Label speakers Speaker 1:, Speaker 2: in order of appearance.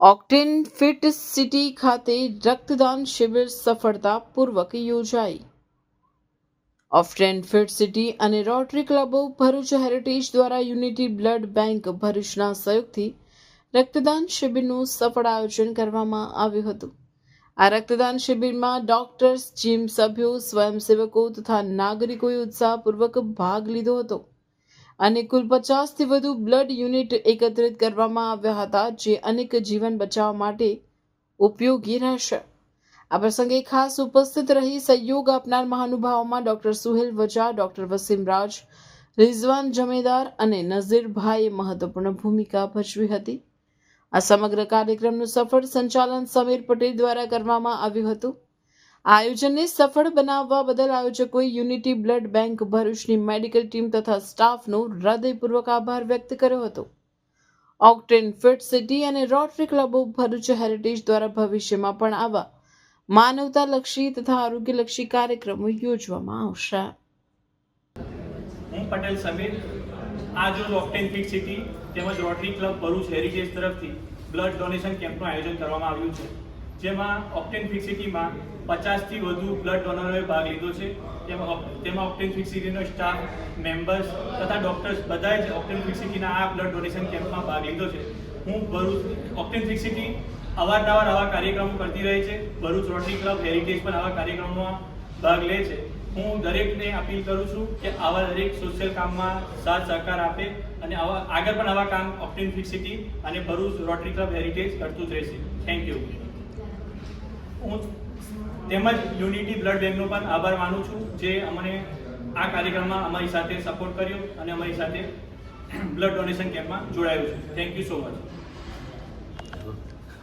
Speaker 1: Octane fit city ખાતે રક્તદાન શિબિર સફળતાપૂર્વક યોજાઈ. ઓક્ટેન ફિટ સિટી અને રોટરી ક્લબો ભરૂચ હેરિટેજ દ્વારા યુનિટી બ્લડ બેંક ભરૂચના સહયોગથી રક્તદાન શિબિરનું સફળ આયોજન કરવામાં આવ્યું હતું. આ રક્તદાન શિબિરમાં ડોક્ટર્સ, જીમ સભ્યો, સ્વયંસેવકો તથા નાગરિકોએ ઉત્સાહપૂર્વક ભાગ લીધો હતો. અને કુલ પચાસથી વધુ બ્લડ યુનિટ એકત્રિત કરવામાં આવ્યા હતા, જે અનેક જીવન બચાવવા માટે ઉપયોગી રહેશે. આ પ્રસંગે ખાસ ઉપસ્થિત રહી સહયોગ આપનાર મહાનુભાવોમાં ડોક્ટર સુહેલ વજા, ડોક્ટર વસીમ રાજ, રિઝવાન જમેદાર અને નઝીરભાઈએ મહત્વપૂર્ણ ભૂમિકા ભજવી હતી. આ સમગ્ર કાર્યક્રમનું સફળ સંચાલન સમીર પટેલ દ્વારા કરવામાં આવ્યું હતું. આયોજનને સફળ બનાવવા બદલ આયોજકોએ યુનિટી બ્લડ બેંક ભરૂચની મેડિકલ ટીમ તથા સ્ટાફનો હૃદયપૂર્વક આભાર વ્યક્ત કર્યો હતો. ઓક્ટેન ફિટ સિટી અને રોટરી ક્લબો ભરૂચ હેરિટેજ દ્વારા ભવિષ્યમાં પણ આવા માનવતાલક્ષી તથા આરોગ્યલક્ષી કાર્યક્રમો યોજવામાં આવશે.
Speaker 2: હું પટેલ સમીર આજ ઓક્ટેન ફિટ સિટી તેમજ રોટરી ક્લબ ભરૂચ હેરિટેજ તરફથી બ્લડ ડોનેશન કેમ્પનું આયોજન કરવામાં આવ્યું છે. જેમાં ઓપ્ટેન ફિક્સિટીમાં પચાસથી વધુ બ્લડ ડોનરોએ ભાગ લીધો છે. તેમાં તેમાં ઓક્ટેન ફિટ સિટીનો સ્ટાફ મેમ્બર્સ તથા ડોક્ટર્સ બધાએ જ ઓપ્ટેન ફિક્સિટીના આ બ્લડ ડોનેશન કેમ્પમાં ભાગ લીધો છે. હું ભરૂચ ઓપ્ટેન ફિક્સિટી સિટી અવારનવાર આવા કાર્યક્રમો કરતી રહે છે. ભરૂચ રોટરી ક્લબ હેરિટેજ પણ આવા કાર્યક્રમોમાં ભાગ લે છે. હું દરેકને અપીલ કરું છું કે આવા દરેક સોશિયલ કામમાં સાથ સહકાર આપે અને આવા, આગળ પણ આવા કામ ઓપ્ટિન ફિક્સિટી સિટી અને ભરૂચ રોટરી ક્લબ હેરિટેજ કરતું જ રહેશે. થેન્ક યુ હું તેમજ યુનિટી બ્લડ બેંકનો પણ આભાર માનું છું જે અમને આ કાર્યક્રમમાં અમારી સાથે સપોર્ટ કર્યો અને અમારી સાથે બ્લડ ડોનેશન કેમ્પમાં જોડાયું છે. Thank you so much